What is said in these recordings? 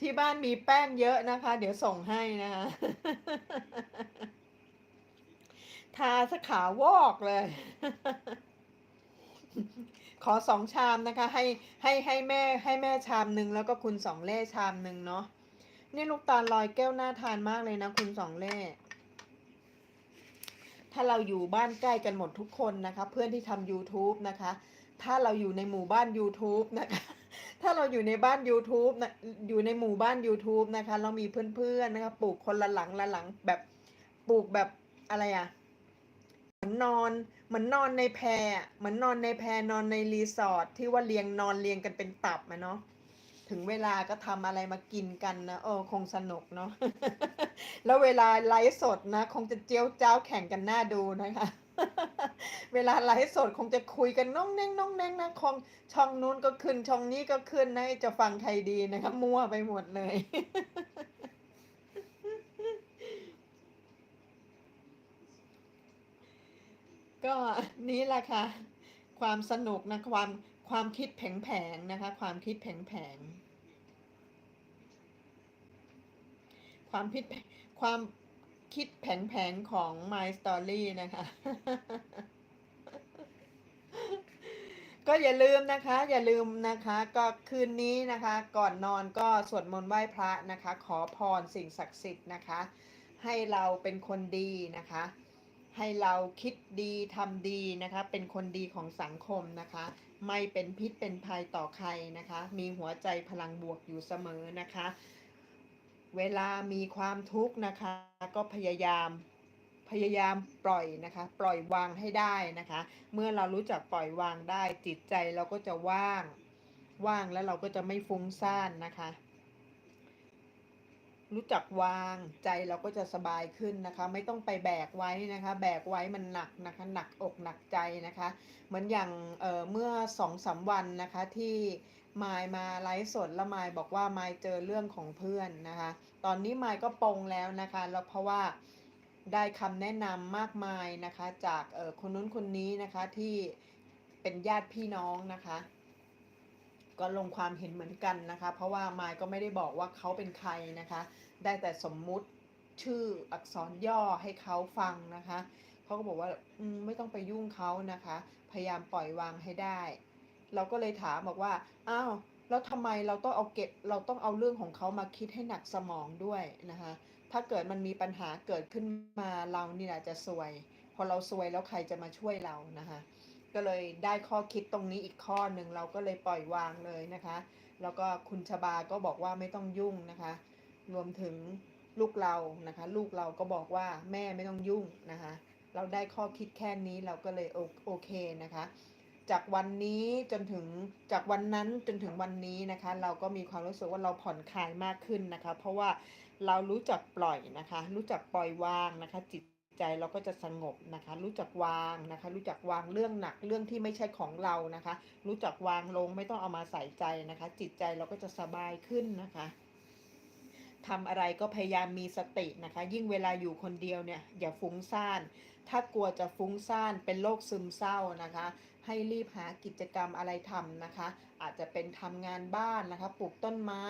ที่บ้านมีแป้งเยอะนะคะ เดี๋ยวส่งให้นะคะทาสขาวอกเลย ขอสองชามนะคะ ให้ให้ให้แม่ให้แม่ชามหนึ่งแล้วก็คุณสองเล่ชามหนึ่งเนาะนี่ลูกตาลลอยแก้วน่าทานมากเลยนะคุณสองเล่ถ้าเราอยู่บ้านใกล้กันหมดทุกคนนะคะ เพื่อนที่ทำ YouTube นะคะ ถ้าเราอยู่ในหมู่บ้าน YouTube นะคะ ถ้าเราอยู่ในบ้าน YouTube นะอยู่ในหมู่บ้าน YouTube นะคะ เรามีเพื่อนๆนะคะปลูกคนละหลังละหลังแบบปลูกแบบอะไรอะเหมือนนอนเหมือนนอนในแพอะเหมือนนอนในแพนอนในรีสอร์ทที่ว่าเรียงนอนเรียงกันเป็นตับอะเนาะถึงเวลาก็ทำอะไรมากินกันนะเออคงสนุกเนาะแล้วเวลาไลฟ์สดนะ คงจะเจียวเจ้าแข่งกันหน้าดูนะคะ เวลาไลฟ์สดคงจะคุยกันน้องแน่งน้องแน่งนะคงช่องนู้นก็ขึ้นช่องนี้ก็ขึ้นนะจะฟังใครดีนะคะมั่วไปหมดเลย ก็นี่แหละค่ะ ความสนุกนะความความคิดแผงๆนะคะ ความคิดแผงๆความคิดความ คิดแผงๆของ My Story นะคะ ก็อย่าลืมนะคะ อย่าลืมนะคะ ก็คืนนี้นะคะ ก่อนนอนก็สวดมนต์ไหว้พระนะคะ ขอพรสิ่งศักดิ์สิทธิ์นะคะ ให้เราเป็นคนดีนะคะ ให้เราคิดดีทำดีนะคะ เป็นคนดีของสังคมนะคะ ไม่เป็นพิษเป็นภัยต่อใครนะคะ มีหัวใจพลังบวกอยู่เสมอนะคะ เวลามีความทุกข์นะคะ ก็พยายามพยายามปล่อยนะคะ ปล่อยวางให้ได้นะคะ เมื่อเรารู้จักปล่อยวางได้จิตใจเราก็จะว่าง ว่างแล้วเราก็จะไม่ฟุ้งซ่านนะคะ รู้จักวางใจเราก็จะสบายขึ้นนะคะ ไม่ต้องไปแบกไว้นะคะ แบกไว้มันหนักนะคะ หนักอกหนักใจนะคะ เหมือนอย่างเเมื่อสองสามวันนะคะที่ มายมาไลฟ์สดแล้วมายบอกว่ามายเจอเรื่องของเพื่อนนะคะ ตอนนี้มายก็ปงแล้วนะคะแล้วเพราะว่าได้คำแนะนำมากมายนะคะ จากเอ่อคนนู้นคนนี้นะคะที่เป็นญาติพี่น้องนะคะ ก็ลงความเห็นเหมือนกันนะคะ เพราะว่ามายก็ไม่ได้บอกว่าเขาเป็นใครนะคะ ได้แต่สมมุติชื่ออักษรย่อให้เขาฟังนะคะเขาก็บอกว่าไม่ต้องไปยุ่งเขานะคะ พยายามปล่อยวางให้ได้ เราก็เลยถามบอกว่าอ้าวแล้วทำไมเราต้องเอาเก็บเราต้องเอาเรื่องของเขามาคิดให้หนักสมองด้วยนะคะ ถ้าเกิดมันมีปัญหาเกิดขึ้นมาเรานี่แหละจะซวย พอเราซวยแล้วใครจะมาช่วยเรานะคะ ก็เลยได้ข้อคิดตรงนี้อีกข้อหนึ่งเราก็เลยปล่อยวางเลยนะคะ แล้วก็คุณชบาก็บอกว่าไม่ต้องยุ่งนะคะ รวมถึงลูกเรานะคะ ลูกเราก็บอกว่าแม่ไม่ต้องยุ่งนะคะ เราได้ข้อคิดแค่นี้เราก็เลยโอโอเคนะคะ จากวันนี้จนถึงจากวันนั้นจนถึงวันนี้นะคะ เราก็มีความรู้สึกว่าเราผ่อนคลายมากขึ้นนะคะ เพราะว่าเรารู้จักปล่อยนะคะ รู้จักปล่อยวางนะคะ จิตใจเราก็จะสงบนะคะ รู้จักวางนะคะ รู้จักวางเรื่องหนักเรื่องที่ไม่ใช่ของเรานะคะ รู้จักวางลงไม่ต้องเอามาใส่ใจนะคะ จิตใจเราก็จะสบายขึ้นนะคะ ทำอะไรก็พยายามมีสตินะคะ ยิ่งเวลาอยู่คนเดียวเนี่ยอย่าฟุ้งซ่าน ถ้ากลัวจะฟุ้งซ่านเป็นโรคซึมเศร้านะคะ ให้รีบหากิจกรรมอะไรทำนะคะ อาจจะเป็นทำงานบ้านนะคะ ปลูกต้นไม้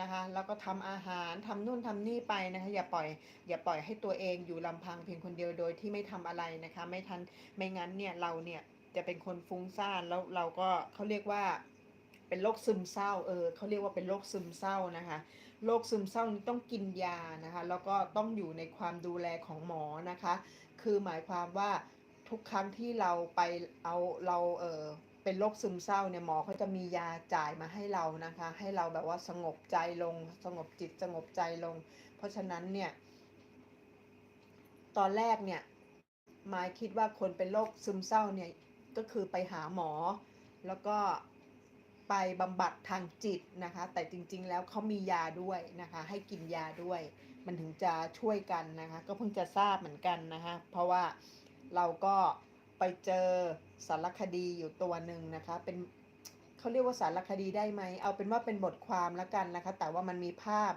นะคะแล้วก็ทำอาหารทำนู่นทำนี่ไปนะคะอย่าปล่อยอย่าปล่อยให้ตัวเองอยู่ลำพังเพียงคนเดียวโดยที่ไม่ทำอะไรนะคะ ไม่ทันไม่งั้นเนี่ยเราเนี่ยจะเป็นคนฟุ้งซ่านแล้วเราก็เขาเรียกว่า เป็นโรคซึมเศร้าเออเขาเรียกว่าเป็นโรคซึมเศร้านะคะโรคซึมเศร้านี่ต้องกินยานะคะแล้วก็ต้องอยู่ในความดูแลของหมอนะคะ คือหมายความว่าทุกครั้งที่เราไปเอาเราเออเป็นโรคซึมเศร้าเนี่ยหมอเขาจะมียาจ่ายมาให้เรานะคะ ให้เราแบบว่าสงบใจลง สงบจิตสงบใจลง เพราะฉะนั้นเนี่ยตอนแรกเนี่ยมายคิดว่าคนเป็นโรคซึมเศร้าเนี่ยก็คือไปหาหมอ แล้วก็ ไปบำบัดทางจิตนะคะ แต่จริงๆแล้วเขามียาด้วยนะคะ ให้กินยาด้วย มันถึงจะช่วยกันนะคะ ก็เพิ่งจะทราบเหมือนกันนะคะ เพราะว่าเราก็ไปเจอสารคดีอยู่ตัวหนึ่งนะคะ เป็นเขาเรียกว่าสารคดีได้ไหม เอาเป็นว่าเป็นบทความแล้วกันนะคะ แต่ว่ามันมีภาพ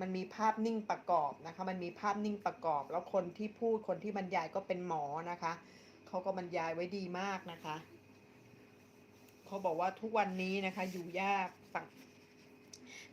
มันมีภาพนิ่งประกอบนะคะ มันมีภาพนิ่งประกอบ แล้วคนที่พูด คนที่บรรยายก็เป็นหมอนะคะ เขาก็บรรยายไว้ดีมากนะคะ เขาบอกว่าทุกวันนี้นะคะ อยู่ยากสั่ง